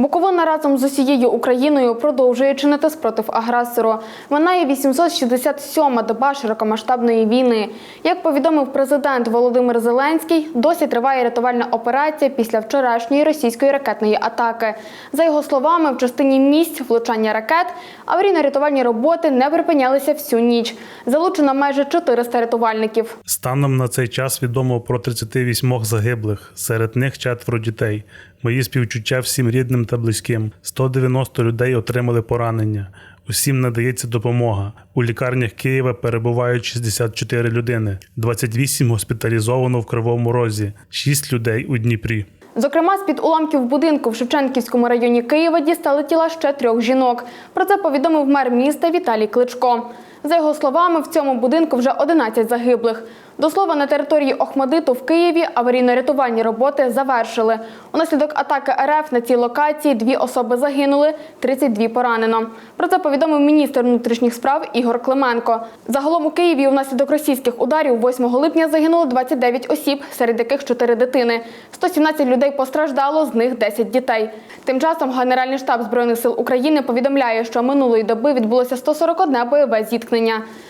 Буковина разом з усією Україною продовжує чинити спротив агресору. Минає 867-ма доба широкомасштабної війни. Як повідомив президент Володимир Зеленський, досі триває рятувальна операція після вчорашньої російської ракетної атаки. За його словами, в частині місць влучання ракет аварійно-рятувальні роботи не припинялися всю ніч. Залучено майже 400 рятувальників. Станом на цей час відомо про 38 загиблих, серед них четверо дітей. Мої співчуття всім рідним та близьким. 190 людей отримали поранення. Усім надається допомога. У лікарнях Києва перебувають 64 людини, 28 госпіталізовано в Кривому Розі, 6 людей у Дніпрі. Зокрема, з-під уламків будинку в Шевченківському районі Києва дістали тіла ще трьох жінок. Про це повідомив мер міста Віталій Кличко. За його словами, в цьому будинку вже 11 загиблих. До слова, на території Охмадиту в Києві аварійно-рятувальні роботи завершили. Унаслідок атаки РФ на цій локації дві особи загинули, 32 поранено. Про це повідомив міністр внутрішніх справ Ігор Клименко. Загалом у Києві внаслідок російських ударів 8 липня загинуло 29 осіб, серед яких 4 дитини. 117 людей постраждало, з них 10 дітей. Тим часом Генеральний штаб Збройних сил України повідомляє, що минулої доби відбулося 141 бойове зіткнення.